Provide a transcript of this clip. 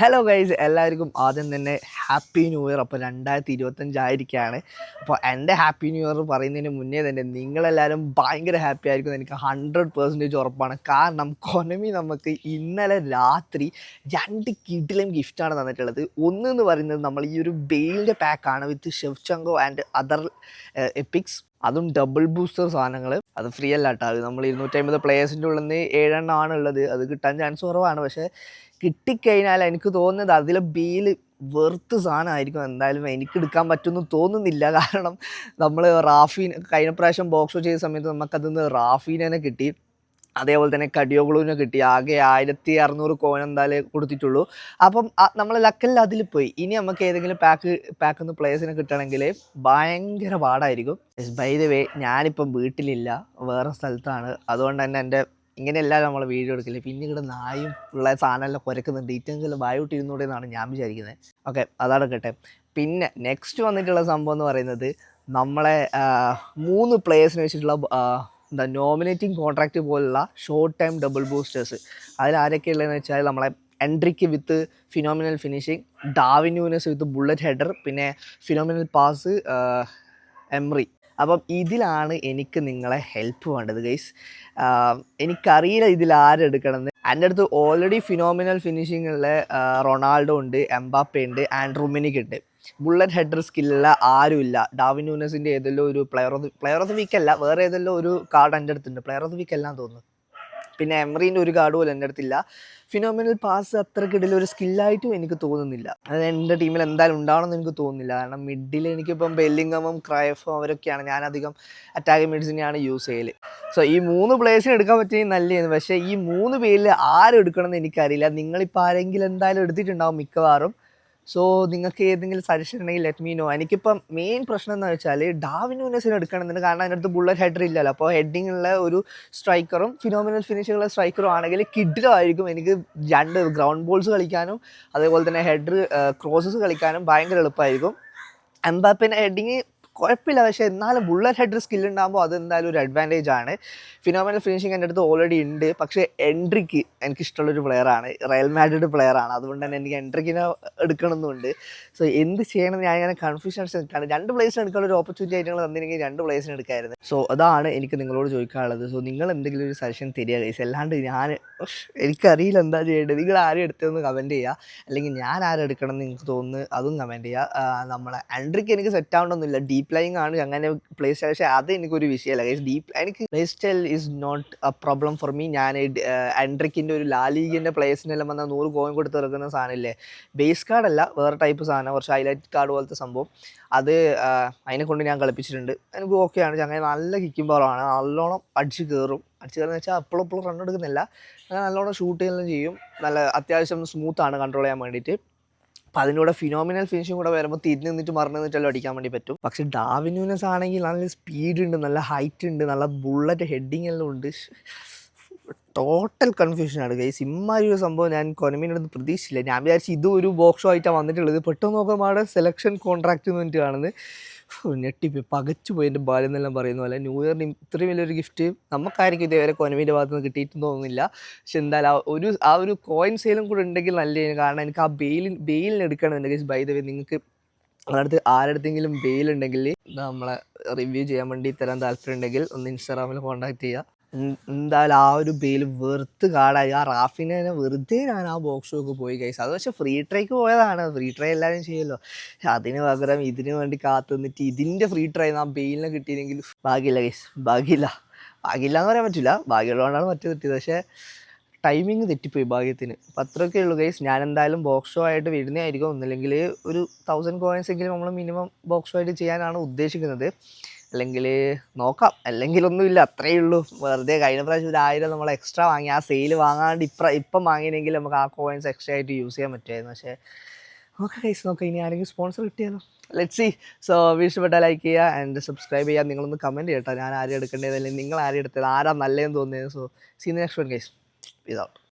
Hello guys എല്ലാവർക്കും ആദ്യം തന്നെ ഹാപ്പി ന്യൂ ഇയർ അപ്പോൾ രണ്ടായിരത്തി ഇരുപത്തഞ്ചായിരിക്കുകയാണ് അപ്പോൾ എന്റെ ഹാപ്പി ന്യൂ ഇയർ പറയുന്നതിന് മുന്നേ തന്നെ നിങ്ങളെല്ലാവരും ഭയങ്കര ഹാപ്പി ആയിരിക്കും എനിക്ക് ഹൺഡ്രഡ് പെർസെന്റേജ് ഉറപ്പാണ്. കാരണം കൊനമി നമുക്ക് ഇന്നലെ രാത്രി രണ്ട് കിഡിലും ഗിഫ്റ്റാണ് തന്നിട്ടുള്ളത്. ഒന്ന് എന്ന് പറയുന്നത് നമ്മൾ ഈ ഒരു ബെയിലിന്റെ പാക്കാണ് with chef ചങ്കോ and other epics അതും ഡബിൾ ബൂസ്റ്റർ സാധനങ്ങൾ അത് ഫ്രീ അല്ല കേട്ടോ അത് നമ്മൾ ഇരുന്നൂറ്റമ്പത് പ്ലേയേഴ്സിന്റെ ഉള്ളിൽ നിന്ന് ഏഴെണ്ണമാണ് ഉള്ളത്. അത് കിട്ടാൻ ചാൻസ് കുറവാണ്. പക്ഷേ കിട്ടിക്കഴിഞ്ഞാൽ എനിക്ക് തോന്നുന്നത് അതിലെ ബീൽ വെറുത്ത് സാധനമായിരിക്കും. എന്തായാലും എനിക്ക് എടുക്കാൻ പറ്റുമെന്ന് തോന്നുന്നില്ല. കാരണം നമ്മൾ റാഫീൻ കഴിഞ്ഞ പ്രാവശ്യം ബോക്സ് ചെയ്ത സമയത്ത് നമുക്കതിൽ നിന്ന് റാഫീനെ കിട്ടി. അതേപോലെ തന്നെ കടിയോഗ്ലൂവിനെ കിട്ടി. ആകെ ആയിരത്തി അറുന്നൂറ് കോയിൻ എന്തായാലും കൊടുത്തിട്ടുള്ളൂ. അപ്പം നമ്മൾ ലക്കല്ല അതിൽ പോയി. ഇനി നമുക്ക് ഏതെങ്കിലും പാക്ക് പാക്ക് ഒന്ന് പ്ലേയേഴ്സിനെ കിട്ടണമെങ്കിൽ ഭയങ്കര പാടായിരിക്കും. ബൈ ദ വേ ഞാനിപ്പം വീട്ടിലില്ല. വേറെ സ്ഥലത്താണ്. അതുകൊണ്ട് തന്നെ എന്റെ ഇങ്ങനെയല്ല നമ്മൾ വീഡിയോ എടുക്കില്ല. പിന്നെ ഇവിടെ നായും ഉള്ള സാധനമെല്ലാം കുരക്കുന്നുണ്ട്. ഏറ്റവും വായോട്ട് ഇരുന്നൂടെ എന്നാണ് ഞാൻ വിചാരിക്കുന്നത് ഓക്കെ അതടക്കട്ടെ പിന്നെ നെക്സ്റ്റ് വന്നിട്ടുള്ള സംഭവം എന്ന് പറയുന്നത് നമ്മളെ മൂന്ന് പ്ലേയേഴ്സിനെ വെച്ചിട്ടുള്ള എന്താ നോമിനേറ്റിംഗ് കോൺട്രാക്റ്റ് പോലുള്ള ഷോർട്ട് ടൈം ഡബിൾ ബൂസ്റ്റേഴ്സ് അതിൽ ആരൊക്കെ ഉള്ളതെന്ന് വെച്ചാൽ നമ്മളെ എൻട്രിക്ക് with phenomenal finishing Darwin Nunez with bullet header പിന്നെ ഫിനോമിനൽ പാസ് എംറി അപ്പം ഇതിലാണ് എനിക്ക് നിങ്ങളെ ഹെൽപ്പ് വേണ്ടത് ഗൈസ് എനിക്കറിയില്ല ഇതിൽ ആരെടുക്കണമെന്ന് എന്റെ അടുത്ത് ഓൾറെഡി ഫിനോമിനൽ ഫിനിഷിങ്ങുള്ള റൊണാൾഡോ ഉണ്ട് എംബാപ്പ ഉണ്ട് ആൻഡ്രൂമിനിക് ഉണ്ട്. ബുള്ളറ്റ് ഹെഡർ സ്കില്ലുള്ള ആരുമില്ല ഡാവിൻ ഡാവിനൂനസിന്റെ ഏതെല്ലോ ഒരു player of player of the week അല്ല വേറെ ഏതെല്ലോ ഒരു കാർഡ് എന്റെ അടുത്തുണ്ട്. പ്ലെയർ ഓഫ് ദി വീക്ക് എല്ലാം തോന്നുന്നു. പിന്നെ എമറീന്റെ ഒരു കാർഡ് പോലും എന്റെ അടുത്തില്ല. ഫിനോമിനൽ പാസ് അത്രക്കിടയിൽ ഒരു സ്കില്ലായിട്ടും എനിക്ക് തോന്നുന്നില്ല. അത് എന്റെ ടീമിൽ എന്തായാലും ഉണ്ടാവണമെന്ന് എനിക്ക് തോന്നുന്നില്ല. കാരണം മിഡിൽ എനിക്കിപ്പം ബെല്ലിംഗമും ക്രൈഫും അവരൊക്കെയാണ്. ഞാൻ അധികം അറ്റാക്കിംഗ് മിഡ്സിനെയാണ് യൂസ് ചെയ്യൽ സോ ഈ മൂന്ന് പ്ലേയേഴ്സിന് എടുക്കാൻ പറ്റിയ നല്ലതാണ് പക്ഷേ ഈ മൂന്ന് പേരിൽ ആരെടുക്കണം എന്ന് എനിക്കറിയില്ല. നിങ്ങളിപ്പോൾ ആരെങ്കിലും എന്തായാലും എടുത്തിട്ടുണ്ടാവും മിക്കവാറും. സോ നിങ്ങൾക്ക് ഏതെങ്കിലും സജഷൻ ഉണ്ടെങ്കിൽ ലെറ്റ് മീ നോ എനിക്കിപ്പം മെയിൻ പ്രശ്നം എന്ന് വെച്ചാൽ ഡാവിനൂനസിന് എടുക്കണമെന്നുണ്ട് കാരണം അതിനടുത്ത് ബുള്ളറ്റ് ഹെഡർ ഇല്ലല്ലോ. അപ്പോൾ ഹെഡിങ് ഉള്ള ഒരു സ്ട്രൈക്കറും ഫിനോമിനൽ ഫിനിഷുള്ള സ്ട്രൈക്കറും ആണെങ്കിൽ കിഡിലായിരിക്കും എനിക്ക് രണ്ട് ഗ്രൗണ്ട് ബോൾസ് കളിക്കാനും അതേപോലെ തന്നെ ഹെഡർ ക്രോസസ് കളിക്കാനും ഭയങ്കര എളുപ്പമായിരിക്കും. എംബാപ്പിന്റെ ഹെഡിങ് കുഴപ്പമില്ല. പക്ഷേ എന്നാലും ബുള്ളറ്റ് ഹെഡർ സ്കിൽ ഉണ്ടാകുമ്പോൾ അത് എന്തായാലും ഒരു അഡ്വാന്റേജ് ആണ്. ഫിനോമിനൽ ഫിനിഷിങ് എന്റെ അടുത്ത് ഓൾറെഡി ഉണ്ട്. പക്ഷേ എൻട്രിക്ക് എനിക്കിഷ്ടമുള്ളൊരു പ്ലെയറാണ് റയൽ മാഡ്രിഡ് പ്ലെയറാണ് അതുകൊണ്ട് തന്നെ എനിക്ക് എൻട്രിക്കിനെ എടുക്കണമെന്നുണ്ട്. സോ എന്ത് ചെയ്യണമെന്ന് ഞാൻ ഇങ്ങനെ കൺഫ്യൂഷൻ അടിച്ചിട്ടാണ് രണ്ട് പ്ലേസിന് എടുക്കാനുള്ള ഒരു ഓപ്പർച്യൂണിറ്റി ആയിട്ട് നിങ്ങൾ തന്നിരുന്നെങ്കിൽ രണ്ട് പ്ലേസിന് എടുക്കായിരുന്നു. സോ അതാണ് എനിക്ക് നിങ്ങളോട് ചോദിക്കാനുള്ളത്. സോ നിങ്ങൾ എന്തെങ്കിലും ഒരു സജഷൻ തരിക ഗൈസ് അല്ലാണ്ട് ഞാൻ എനിക്കറിയില്ല എന്താ ചെയ്യേണ്ടത്. നിങ്ങൾ ആരും എടുത്തതെന്ന് കമന്റ് ചെയ്യുക. അല്ലെങ്കിൽ ഞാൻ ആരെടുക്കണം എന്ന് നിങ്ങൾക്ക് തോന്നുന്നു അതും കമന്റ് ചെയ്യുക. നമ്മളെ ആൻഡ്രിക്ക് എനിക്ക് സെറ്റ് ആവണമെന്നില്ല. ഡീപ്പ് ലൈങ് ആണ്. അങ്ങനെ പ്ലേ സ്റ്റൈൽ പക്ഷേ അത് എനിക്കൊരു വിഷയമല്ല കാര്യം ഡീപ്പ് എനിക്ക് play style is not a problem for me ഞാൻ ആൻഡ്രിക്കിന്റെ ഒരു ലാലീഗിന്റെ പ്ലേയേഴ്സിനെല്ലാം വന്നാൽ നൂറ് കോയിൻ കൊടുത്ത് ഇറക്കുന്ന സാധനമില്ലേ? ബേസ് കാർഡല്ല വേറെ ടൈപ്പ് സാധനം. കുറച്ച് ഹൈലൈറ്റ് കാർഡ് പോലത്തെ സംഭവം. അത് അതിനെ കൊണ്ട് ഞാൻ കളിപ്പിച്ചിട്ടുണ്ട്. എനിക്ക് ഓക്കെയാണ് അങ്ങനെ നല്ല കിക്കിംഗ് പവറാണ് നല്ലോണം അടിച്ച് കയറും അടിച്ച് കയറുന്ന വെച്ചാൽ അപ്പോഴും അപ്പോഴും റൺ എടുക്കുന്നില്ല. നല്ലോണം ഷൂട്ട് ചെയ്യുകയും ചെയ്യും. നല്ല അത്യാവശ്യം സ്മൂത്താണ് കൺട്രോൾ ചെയ്യാൻ വേണ്ടിയിട്ട്. അപ്പം അതിനൂടെ ഫിനോമിനൽ ഫിനിഷിംഗ് കൂടെ വരുമ്പോൾ തിരിഞ്ഞ് നിന്നിട്ട് മറിഞ്ഞ് നിന്നിട്ടല്ലോ അടിക്കാൻ വേണ്ടി പറ്റും. പക്ഷേ ഡാവിനൂനസ് ആണെങ്കിൽ നല്ല സ്പീഡ് ഉണ്ട് നല്ല ഹൈറ്റ് ഉണ്ട് നല്ല ബുള്ളറ്റ് ഹെഡിങ് എല്ലാം ഉണ്ട്. ടോട്ടൽ കൺഫ്യൂഷനാണ് ഗൈസ് സിമ്മാരി ഒരു സംഭവം ഞാൻ അടുത്ത് പ്രതീക്ഷിച്ചില്ല. ഞാൻ വിചാരിച്ചു ഇതും ഒരു ബോക്സോ ആയിട്ടാണ് വന്നിട്ടുള്ളത്. പെട്ടെന്ന് നോക്കുമ്പോൾ സെലക്ഷൻ കോൺട്രാക്റ്റ് എന്ന് പറഞ്ഞിട്ട് കാണുന്നത്. ഞെട്ടിപ്പോയി. പകച്ചു പോയി എന്റെ ബാല്യം എന്നെല്ലാം പറയുന്ന പോലെ. ന്യൂ ഇയറിന് ഇത്രയും വലിയൊരു ഗിഫ്റ്റ് നമുക്കായിരിക്കും ഇതേവരെ കോനമീന്റെ ഭാഗത്ത് നിന്ന് കിട്ടിയിട്ടെന്ന് തോന്നുന്നില്ല. പക്ഷെ എന്തായാലും ആ ഒരു ആ ഒരു കോയിൻ സെയിലും കൂടെ ഉണ്ടെങ്കിൽ നല്ലതാണ് കാരണം എനിക്ക് ആ ബെയിലിൻ ബെയിലിന് എടുക്കണമെന്നുണ്ടെങ്കിൽ ബൈ ദ വേ നിങ്ങൾക്ക് ആരടുത്തെങ്കിലും ബെയിൽ ഉണ്ടെങ്കിൽ നമ്മളെ റിവ്യൂ ചെയ്യാൻ വേണ്ടി തരാൻ താല്പര്യം ഉണ്ടെങ്കിൽ ഒന്ന് ഇൻസ്റ്റാഗ്രാമിൽ കോൺടാക്ട് ചെയ്യുക. എന്തായാലും ആ ഒരു ബെയിൽ വെറുത്ത് കാടായി. ആ റാഫിനെ തന്നെ വെറുതെ ഞാൻ ആ ബോക്സൊക്കെ പോയി കഴിച്ചു അത് പക്ഷേ ഫ്രീ ട്രൈക്ക് പോയതാണ്. ഫ്രീ ട്രൈ എല്ലാവരും ചെയ്യുമല്ലോ പക്ഷെ അതിന് പകരം ഇതിന് വേണ്ടി കാത്തു നിന്നിട്ട് ഇതിന്റെ ഫ്രീ ട്രൈ ആ ബെയിലിനെ കിട്ടിയില്ലെങ്കിൽ ഭാഗ്യമില്ല കേസ് ഭാഗ്യമില്ല. ഭാഗ്യമില്ല എന്ന് പറയാൻ പറ്റില്ല. ഭാഗ്യമുള്ളതുകൊണ്ടാണ് മറ്റു കിട്ടിയത് പക്ഷേ ടൈമിങ് തെറ്റിപ്പോയി ഭാഗ്യത്തിന്. അപ്പം അത്രയൊക്കെ ഉള്ളൂ ഗൈസ് ഞാൻ എന്തായാലും ബോക്സ് ഷോ ആയിട്ട് വരുന്നതായിരിക്കും. ഒന്നില്ലെങ്കിൽ ഒരു തൗസൻഡ് കോയിൻസ് എങ്കിലും നമ്മൾ മിനിമം ബോക്സ് ഷോ ആയിട്ട് ചെയ്യാനാണ് ഉദ്ദേശിക്കുന്നത്. അല്ലെങ്കിൽ നോക്കാം. അല്ലെങ്കിൽ ഒന്നുമില്ല. അത്രയേ ഉള്ളൂ. വെറുതെ കഴിഞ്ഞ പ്രാവശ്യം ഒരു ആയിരം നമ്മൾ എക്സ്ട്രാ വാങ്ങി. ആ സെയിൽ വാങ്ങാണ്ട് ഇപ്പം ഇപ്പം വാങ്ങിയെങ്കിൽ നമുക്ക് ആ കോയിൻസ് എക്സ്ട്രാ ആയിട്ട് യൂസ് ചെയ്യാൻ പറ്റുമായിരുന്നു. പക്ഷേ ഓക്കെ കൈസ് നോക്കാം. ഇനി ആരെങ്കിലും സ്പോൺസർ കിട്ടിയാലോ? ലെറ്റ് സി സോ ഇഷ്ടപ്പെട്ടാൽ ലൈക്ക് ചെയ്യുക ആൻഡ് സബ്സ്ക്രൈബ് ചെയ്യുക. നിങ്ങളൊന്ന് കമന്റ് ചെയ്യട്ടോ. ഞാൻ ആരും എടുക്കേണ്ടത്? അല്ലെങ്കിൽ നിങ്ങൾ ആരും എടുത്തത്? ആരാ നല്ലതെന്ന് തോന്നിയത്? സോ സീ നെക്സ്റ്റ് വൺ കൈസ് ഇതാണ്